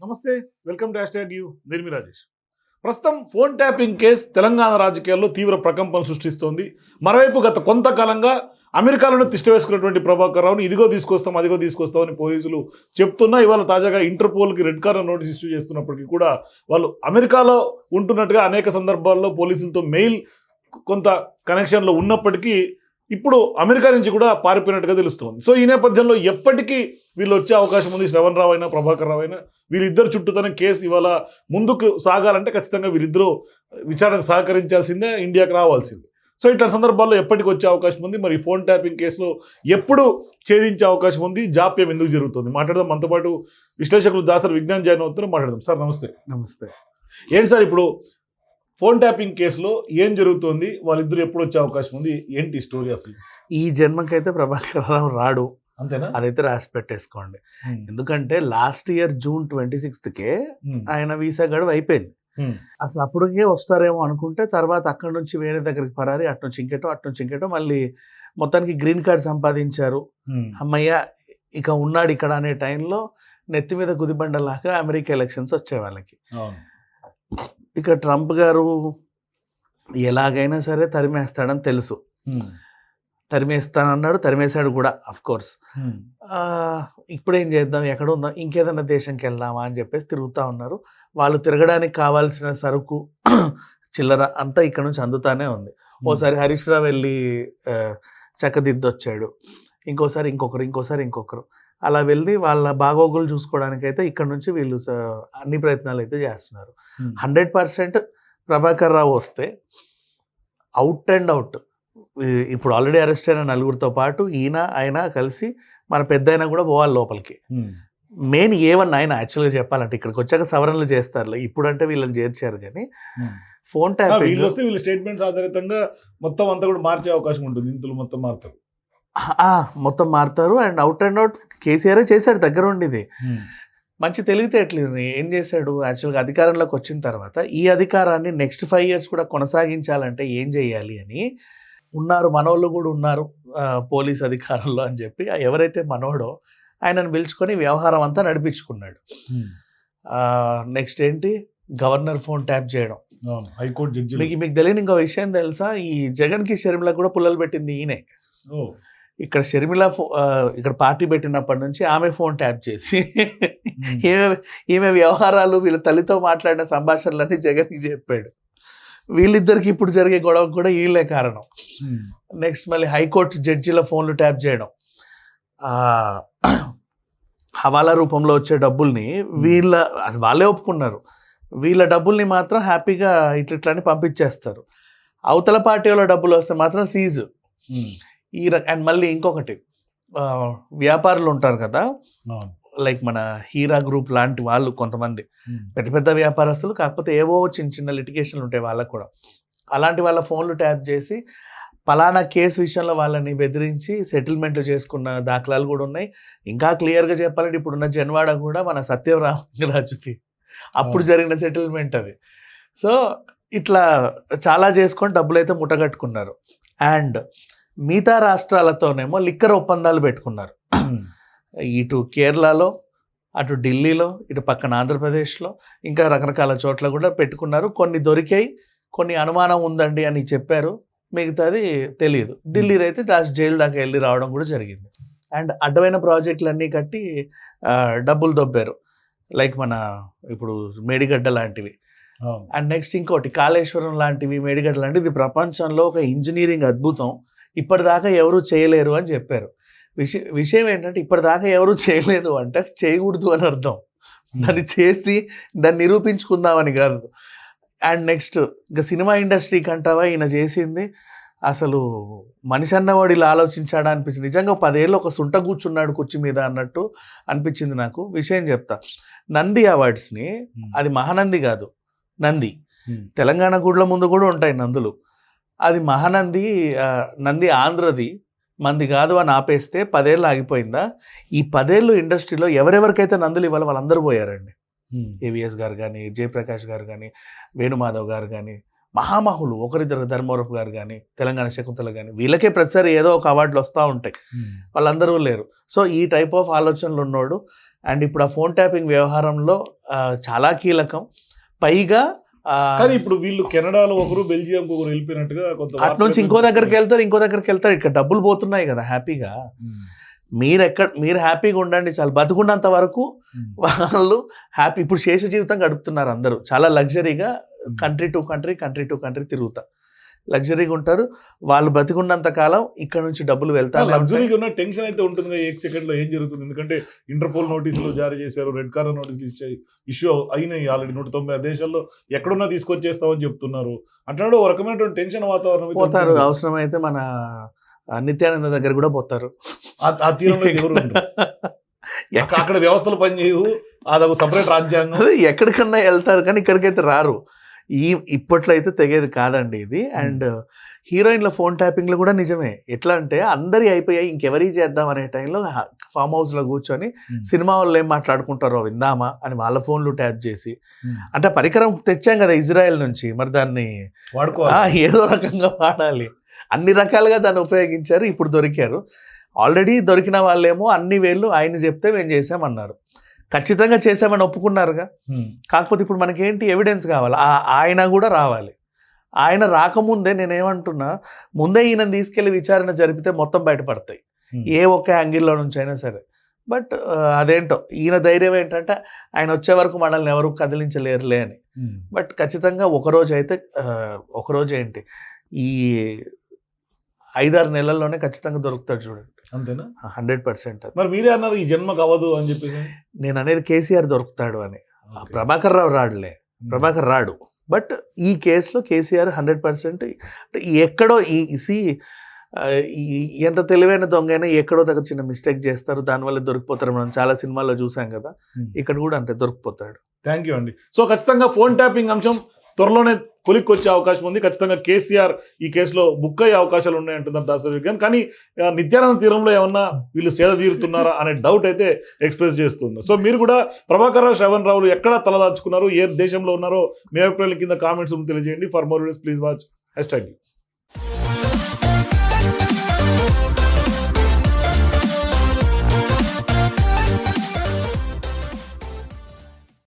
నమస్తే welcome to hash you నిర్మి రాజేష్. ప్రస్తుతం ఫోన్ ట్యాపింగ్ కేసు తెలంగాణ రాజకీయాల్లో తీవ్ర ప్రకంపన సృష్టిస్తోంది. మరోవైపు గత కొంతకాలంగా అమెరికాలోనే తిష్టవేసుకున్నటువంటి ప్రభాకర్ రావుని ఇదిగో తీసుకొస్తాం అదిగో తీసుకొస్తామని పోలీసులు చెప్తున్నా ఇవాళ తాజాగా ఇంటర్పోల్కి రెడ్ కార్నర్ నోటీస్ ఇష్యూ చేస్తున్నప్పటికీ కూడా వాళ్ళు అమెరికాలో ఉంటున్నట్టుగా అనేక సందర్భాల్లో పోలీసులతో మెయిల్ కొంత కనెక్షన్లో ఉన్నప్పటికీ ఇప్పుడు అమెరికా నుంచి కూడా పారిపోయినట్టుగా తెలుస్తోంది. సో ఈ నేపథ్యంలో ఎప్పటికీ వీళ్ళు వచ్చే అవకాశం ఉంది. శ్రవణ్ రావు అయినా ప్రభాకర్ రావు అయినా వీళ్ళిద్దరు చుట్టూతోనే కేసు ఇవాళ ముందుకు సాగాలంటే ఖచ్చితంగా వీళ్ళిద్దరూ విచారణకు సహకరించాల్సిందే ఇండియాకి రావాల్సిందే. సో ఇట్లా సందర్భాల్లో ఎప్పటికి వచ్చే అవకాశం ఉంది. మరి ఫోన్ ట్యాపింగ్ కేసులో ఎప్పుడు ఛేదించే అవకాశం ఉంది? జాప్యం ఎందుకు జరుగుతుంది? మాట్లాడదాం. మనతో పాటు విశ్లేషకులు దాసరి విజ్ఞాన్ జాయిన్ అవుతారు మాట్లాడదాం. సార్ నమస్తే. నమస్తే. ఏంటి సార్ ఇప్పుడు ఫోన్ ట్యాపింగ్ కేసులో ఏం జరుగుతోంది? వాళ్ళిద్దరు ఎప్పుడు వచ్చే అవకాశం ఉంది? ఏంటి స్టోరీ అసలు? ఈ జన్మకైతే ప్రభాకర్ రావు రాడు. అంతేనా? అదైతే రాసి పెట్టేసుకోండి. ఎందుకంటే లాస్ట్ ఇయర్ జూన్ ట్వంటీ సిక్స్త్కే ఆయన వీసా గడువు అయిపోయింది. అసలు అప్పటికే వస్తారేమో అనుకుంటే తర్వాత అక్కడ నుంచి వేరే దగ్గరికి పరారి అటు నుంచి ఇంకేటో అటు నుంచి ఇంకేటో మళ్ళీ మొత్తానికి గ్రీన్ కార్డ్ సంపాదించారు. అమ్మయ్య ఇక ఉన్నాడు ఇక్కడ అనే టైంలో నెత్తి మీద గుదిబండలాగా అమెరికా ఎలక్షన్స్ వచ్చే వాళ్ళకి. ఇక ట్రంప్ గారు ఎలాగైనా సరే తరిమేస్తాడని తెలుసు. తరిమేస్తానన్నాడు తరిమేశాడు కూడా అఫ్ కోర్స్ ఇప్పుడు ఏం చేద్దాం ఎక్కడ ఉందాం ఇంకేదన్నా దేశంకి వెళ్దామా అని చెప్పేసి తిరుగుతూ ఉన్నారు. వాళ్ళు తిరగడానికి కావాల్సిన సరుకు చిల్లర అంతా ఇక్కడ నుంచి అందుతానే ఉంది. ఓసారి హరీష్ రావు వెళ్ళి చక్కదిద్దొచ్చాడు. ఇంకోసారి ఇంకొకరు ఇంకోసారి ఇంకొకరు. అలా వెళ్ళి వాళ్ళ బాగోగులు చూసుకోవడానికైతే ఇక్కడ నుంచి వీళ్ళు అన్ని ప్రయత్నాలు అయితే చేస్తున్నారు. హండ్రెడ్ పర్సెంట్ ప్రభాకర్ రావు వస్తే అవుట్ అండ్ అవుట్. ఇప్పుడు ఆల్రెడీ అరెస్ట్ అయిన నలుగురితో పాటు ఈయన ఆయన కలిసి మన పెద్ద అయినా కూడా పోవాలి లోపలికి. మెయిన్ ఏమన్నా ఆయన యాక్చువల్గా చెప్పాలంటే ఇక్కడికి వచ్చాక సవరణలు చేస్తారులే. ఇప్పుడంటే వీళ్ళని చేర్చారు కానీ. ఫోన్ ఆ, వీళ్ళు వస్తే వీళ్ళ స్టేట్మెంట్స్ ఆధారితంగా మొత్తం అంతా కూడా మార్చే అవకాశం ఉంటుంది. ఇంతులు మొత్తం మారుతారు. మొత్తం మారుతారు. And out and out KCR చేశాడు దగ్గర ఉండేది మంచి తెలివితేటలు ఏం చేశాడు? యాక్చువల్గా అధికారంలోకి వచ్చిన తర్వాత ఈ అధికారాన్ని నెక్స్ట్ ఫైవ్ ఇయర్స్ కూడా కొనసాగించాలంటే ఏం చేయాలి అని ఉన్నారు మనోళ్ళు కూడా ఉన్నారు పోలీస్ అధికారంలో అని చెప్పి ఎవరైతే మనోడో ఆయనను పిలుచుకొని వ్యవహారం అంతా నడిపించుకున్నాడు. నెక్స్ట్ ఏంటి? గవర్నర్ ఫోన్ ట్యాప్ చేయడం. హైకోర్టు మీకు మీకు తెలియని ఇంకో విషయం తెలుసా? ఈ జగన్కి షర్మిలకు కూడా పుల్లలు పెట్టింది ఈయనే. ఇక్కడ షర్మిల ఫో ఇక్కడ పార్టీ పెట్టినప్పటి నుంచి ఆమె ఫోన్ ట్యాప్ చేసి ఈమె ఈమె వ్యవహారాలు వీళ్ళ తల్లితో మాట్లాడిన సంభాషణలన్నీ జగన్కి చెప్పాడు. వీళ్ళిద్దరికి ఇప్పుడు జరిగే గొడవకు కూడా వీళ్ళే కారణం. నెక్స్ట్ మళ్ళీ హైకోర్టు జడ్జిల ఫోన్లు ట్యాప్ చేయడం. హవాలా రూపంలో వచ్చే డబ్బుల్ని వీళ్ళ వాళ్ళే ఒప్పుకున్నారు. వీళ్ళ డబ్బుల్ని మాత్రం హ్యాపీగా ఇట్లా ఇట్లా పంపించేస్తారు. అవతల పార్టీ వాళ్ళ డబ్బులు వస్తే మాత్రం సీజు. ఈ అండ్ మళ్ళీ ఇంకొకటి వ్యాపారులు ఉంటారు కదా? లైక్ మన హీరా గ్రూప్ లాంటి వాళ్ళు కొంతమంది. పెద్ద పెద్ద వ్యాపారస్తులు కాకపోతే ఏవో చిన్న చిన్న లిటిగేషన్లు ఉంటాయి వాళ్ళకు కూడా. అలాంటి వాళ్ళ ఫోన్లు ట్యాప్ చేసి పలానా కేసు విషయంలో వాళ్ళని బెదిరించి సెటిల్మెంట్లు చేసుకున్న దాఖలాలు కూడా ఉన్నాయి. ఇంకా క్లియర్గా చెప్పాలంటే ఇప్పుడున్న జన్వాడ కూడా మన సత్యం రామరాజుది అప్పుడు. జరిగిన సెటిల్మెంట్ అది. సో ఇట్లా చాలా చేసుకొని డబ్బులు అయితే ముట్టగట్టుకున్నారు. అండ్ మిగతా రాష్ట్రాలతోనేమో లిక్కర్ ఒప్పందాలు పెట్టుకున్నారు. ఇటు కేరళలో అటు ఢిల్లీలో ఇటు పక్కన ఆంధ్రప్రదేశ్లో ఇంకా రకరకాల చోట్ల కూడా పెట్టుకున్నారు. కొన్ని దొరికాయి కొన్ని అనుమానం ఉందండి అని చెప్పారు. మిగతాది తెలియదు ఢిల్లీలో అయితే లాస్ట్ జైలు దాకా వెళ్ళి రావడం కూడా జరిగింది. అండ్ అడ్డమైన ప్రాజెక్టులు అన్నీ కట్టి డబ్బులు దొబ్బారు. లైక్ మన ఇప్పుడు మేడిగడ్డ లాంటివి. అండ్ నెక్స్ట్ ఇంకోటి కాళేశ్వరం లాంటివి మేడిగడ్డ లాంటివి. ఇది ప్రపంచంలో ఒక ఇంజనీరింగ్ అద్భుతం. ఇప్పటిదాకా ఎవరు చేయలేరు అని చెప్పారు. విషయం విషయం ఏంటంటే ఇప్పటిదాకా ఎవరు చేయలేదు అంటే చేయకూడదు అని అర్థం. దాన్ని చేసి దాన్ని నిరూపించుకుందామని కాదు. అండ్ నెక్స్ట్ ఇంకా సినిమా ఇండస్ట్రీకి అంటావా ఈయన చేసింది అసలు మనిషి అన్నవాడు ఇలా ఆలోచించాడా అనిపించింది. నిజంగా పదేళ్ళు ఒక సుంట కూర్చున్నాడు కుర్చీ మీద అన్నట్టు అనిపించింది నాకు. విషయం చెప్తా. నంది అవార్డ్స్ని అది మహానంది కాదు. నంది. తెలంగాణ గుడ్ల ముందు కూడా ఉంటాయి నందులు. అది మహానంది నంది ఆంధ్రది. మంది కాదు అని ఆపేస్తే పదేళ్ళు ఆగిపోయిందా? ఈ పదేళ్ళు ఇండస్ట్రీలో ఎవరెవరికైతే నందులు ఇవ్వాలి వాళ్ళందరూ పోయారండి. ఏవిఎస్ గారు కానీ జయప్రకాష్ గారు కానీ వేణుమాధవ్ గారు కానీ మహామహులు ఒకరిద్దరు ధర్మవరపు గారు కానీ తెలంగాణ శకుంతల కానీ వీళ్ళకే ప్రతిసారి ఏదో ఒక అవార్డులు వస్తూ ఉంటాయి. వాళ్ళందరూ లేరు. సో ఈ టైప్ ఆఫ్ ఆలోచనలు ఉన్నోడు అండ్ ఇప్పుడు ఆ ఫోన్ ట్యాపింగ్ వ్యవహారంలో చాలా కీలకం. పైగా కానీ ఇప్పుడు వీళ్ళు కెనడాలో ఒకరు బెల్జియం ఒకరు వెళ్ళిపోయినట్టుగా కొంత అటు నుంచి ఇంకో దగ్గరికి వెళ్తారు ఇంకో దగ్గరికి వెళ్తారు. ఇక్కడ డబ్బులు పోతున్నాయి కదా హ్యాపీగా. మీరు ఎక్కడ మీరు హ్యాపీగా ఉండండి చాలు. బతుకున్నంత వరకు. వాళ్ళు హ్యాపీ. ఇప్పుడు శేష జీవితం గడుపుతున్నారు అందరూ. చాలా లగ్జరీగా country to country country to country తిరుగుతా. లగ్జరీగా ఉంటారు. వాళ్ళు బతికున్నంత కాలం ఇక్కడ నుంచి డబ్బులు వెళ్తారు. లగ్జరీగా ఉన్న టెన్షన్ అయితే ఉంటుంది ఏ సెకండ్లో ఏం జరుగుతుంది? ఎందుకంటే ఇంటర్పోల్ నోటీసులు జారీ చేశారు రెడ్ కార్నర్ నోటీసులు ఇష్యూ అయినాయి ఆల్రెడీ. నూట తొంభై ఐదు దేశాల్లో ఎక్కడున్నా తీసుకొచ్చేస్తామని చెప్తున్నారు. అంటున్నాడు ఒక రకమైనటువంటి టెన్షన్ వాతావరణం పోతారు. అవసరమైతే మన ఆ, నిత్యానంద దగ్గర కూడా పోతారు. ఆ- ఆ తీరంలో ఎవరు అక్కడ వ్యవస్థలు పనిచేయవు. అదొక సపరేట్ రాజ్యాంగం. ఎక్కడికన్నా వెళ్తారు కానీ ఇక్కడికైతే రారు. ఈ ఇప్పట్లో అయితే తెగేది కాదండి ఇది. అండ్ హీరోయిన్ల ఫోన్ ట్యాపింగ్లు కూడా నిజమే. ఎట్లా అంటే అందరి అయిపోయాయి ఇంకెవరి చేద్దాం అనే టైంలో ఫామ్ హౌస్లో కూర్చొని. సినిమా వాళ్ళు ఏం మాట్లాడుకుంటారో విందామా అని వాళ్ళ ఫోన్లు ట్యాప్ చేసి. అంటే పరికరం తెచ్చాం కదా ఇజ్రాయెల్ నుంచి మరి దాన్ని వాడుకోవాలి. ఏదో రకంగా వాడాలి. అన్ని రకాలుగా దాన్ని ఉపయోగించారు ఇప్పుడు దొరికారు. ఆల్రెడీ దొరికిన వాళ్ళేమో అన్ని వేళ్ళు ఆయన చెప్తే మేము చేసామన్నారు. ఖచ్చితంగా చేసామని ఒప్పుకున్నారుగా. కాకపోతే ఇప్పుడు మనకేంటి ఎవిడెన్స్ కావాలి? ఆ ఆయన కూడా రావాలి. ఆయన రాకముందే నేనేమంటున్నా ముందే ఈయన తీసుకెళ్ళి విచారణ జరిపితే మొత్తం బయటపడతాయి. ఏ ఒక్క యాంగిల్లో నుంచి అయినా సరే. బట్ అదేంటో ఈయన ధైర్యం ఏంటంటే ఆయన వచ్చే వరకు మనల్ని ఎవరు కదిలించలేరులే అని. బట్ ఖచ్చితంగా ఒకరోజు అయితే ఒకరోజు ఏంటి ఈ ఐదారు నెలల్లోనే ఖచ్చితంగా దొరుకుతాడు చూడండి. అంతేనా? Hundred percent. మరి మీరే అన్నారు ఈ జన్మకు అవ్వదు అని చెప్పేసి. నేను అనేది కేసీఆర్ దొరుకుతాడు అని. ప్రభాకర్ రావు రాడులే. ప్రభాకర్ రాడు. బట్ ఈ కేసులో కేసీఆర్ హండ్రెడ్ పర్సెంట్ అంటే ఎక్కడో ఈ సి ఎంత తెలివైన దొంగైనా ఎక్కడో దగ్గర చిన్న మిస్టేక్ చేస్తారు. దానివల్ల దొరికిపోతారు మనం. చాలా సినిమాల్లో చూసాం కదా. ఇక్కడ కూడా అంతే దొరికిపోతాడు. థ్యాంక్ యూ అండి. సో ఖచ్చితంగా ఫోన్ ట్యాపింగ్ అంశం త్వరలోనే కొలిక్కి వచ్చే అవకాశం ఉంది. ఖచ్చితంగా కేసీఆర్ ఈ కేసులో బుక్ అయ్యే అవకాశాలు ఉన్నాయంటున్నారు దాసరి గారు. కానీ నిత్యానంద తీరంలో ఏమన్నా వీళ్ళు సేద తీరుతున్నారా అనే డౌట్ అయితే ఎక్స్ప్రెస్ చేస్తున్నారు. సో మీరు కూడా ప్రభాకర్ రావు శ్రవణ్ రావులు ఎక్కడ తలదాచుకున్నారు ఏ దేశంలో ఉన్నారో మీ అభిప్రాయాల కింద కామెంట్స్ తెలియజేయండి. For more videos please watch. Hashtag